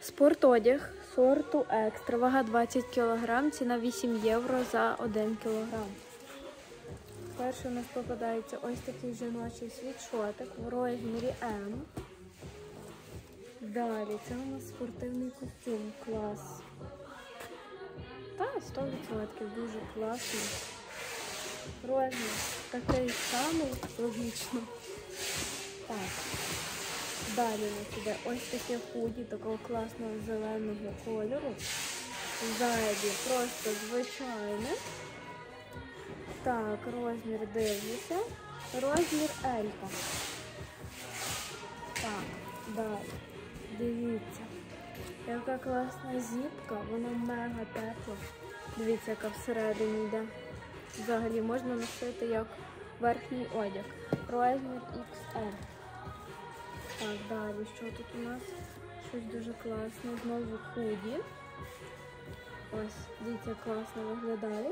Спортодяг сорту екстра, вага 20 кг, ціна 8 євро за 1 кг. Перший у нас попадається ось такий жіночий світшотик в розмірі М. Далі це у нас спортивний костюм клас. Та 100% дуже класний. Розмір такий самий, логічно. Так. Далі у нас іде ось таке худі такого класного зеленого кольору. Ззаді просто звичайне. Так, розмір дивлюся. Розмір Елька. Так, далі. Дивіться. Яка класна зіпка, вона мега тепла. Дивіться, яка всередині йде. Взагалі можна носити як верхній одяг. Розмір XL. Так, далі, що тут у нас? Щось дуже класне. Знову худі. Ось, дивіться, класно виглядає.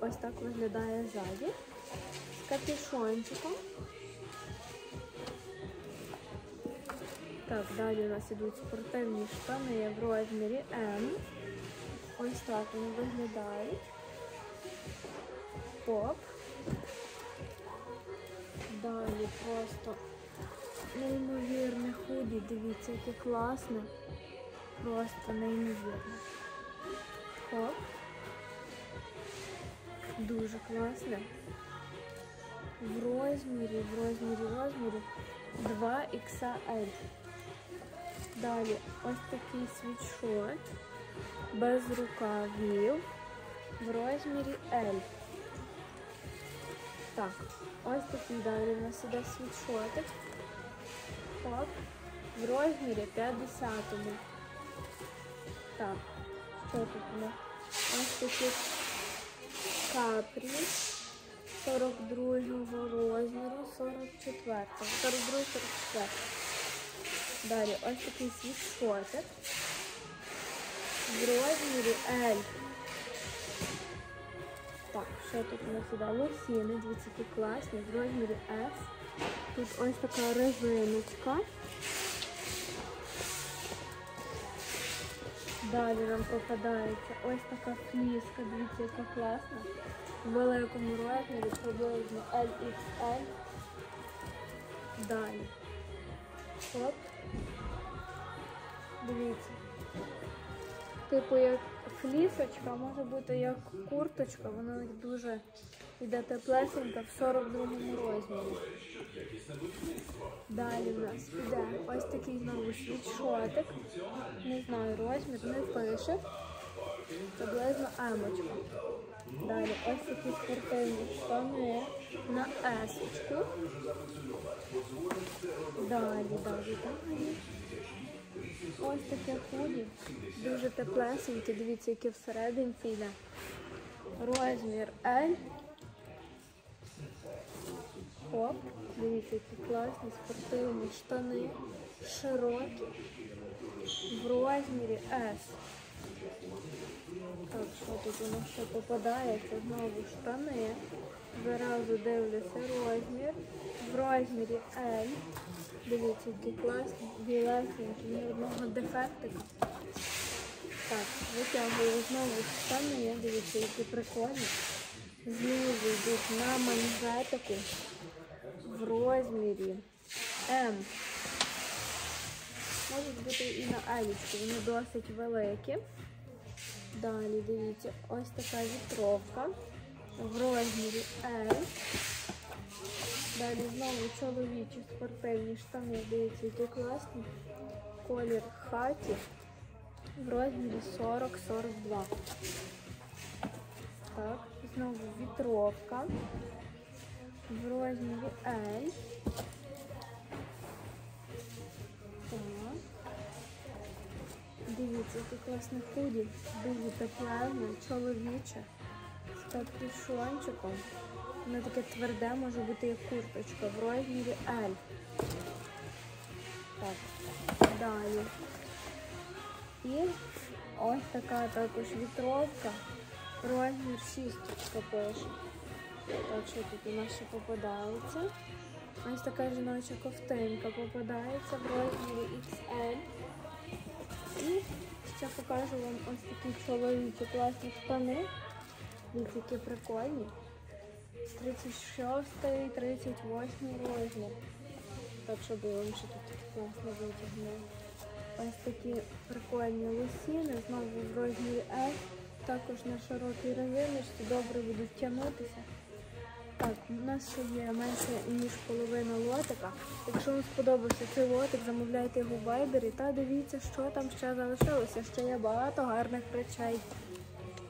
Ось так виглядає ззаді. З капюшончиком. Так, далі у нас ідуть спортивні штани в розмірі М. Ось так вони виглядають. Топ. Далі просто неймовірне худі. Дивіться, яке класне. Просто неймовірне. Хоп. Дуже класне. В розмірі, в розмірі, в розмірі 2XL. Далі ось такий світшот без рукавів в розмірі L. Так, ось такий далі у нас іде світшотик. Хоп. В розмірі 50 Так, що тут у нас? Ось такі капрі 42 розміру, 44. 42 44. Далі ось такий світшотик в розмірі L. Так, що тут у нас іде? Лосіни, дивіться, які класні, в розмірі S. Тут ось така резиночка. Далі нам попадається ось така фліска, дивіться, яка класна. В великому розмірі, приблизно LXL. Далі. Оп. Дивіться. Типу як флісочка, може бути як курточка, вона дуже йде теплесенька в 42-му розмірі. Далі в нас іде ось такий знову світшотик. Не знаю розмір, не пише. Приблизно емочка. Далі ось такі спортивні штани на есочку. Далі, далі, далі. Ось таке худі. Дуже теплесеньке. Дивіться, яке всередині йде. Розмір L. Оп. Дивіться, які класні спортивні штани. Широкі. В розмірі S. Так, що тут у нас ще попадається? Знову штани. Зразу дивлюся розмір. В розмірі L. Дивіться, які класні, білесенькі, ні одного дефектика. Так, витягую знову штани, дивіться, які прикольні. Знизу йдуть на манжетику в розмірі М. Можуть бути і на елічку, вони досить великі. Далі дивіться, ось така вітровка в розмірі L. Далі знову чоловічі спортивні штани, дивіться, які класні. Колір хаті в розмірі 40-42. Так, знову вітровка в розмірі L. Дивіться, яке класне худі, дуже теплезне, чоловіче, з капюшончиком. Воно таке тверде, може бути як курточка в розмірі L. Так, далі. І ось така також вітровка. Розмір 6 пише. Так, що тут у нас ще попадається? Ось така жіноча ковтинка попадається в розмірі XL. І ще покажу вам ось такі чоловічі класні штани. Дивіться, які прикольні. 36 38 розмір. Так, щоб я ще тут класно витягнула. Ось такі прикольні лосіни, знову в розмірі S. Також на широкій резиночці добре будуть тягнутися. Так, у нас ще є менше ніж половина лотика. Якщо вам сподобався цей лотик, замовляйте його в вайбері та дивіться, що там ще залишилося. Ще є багато гарних речей.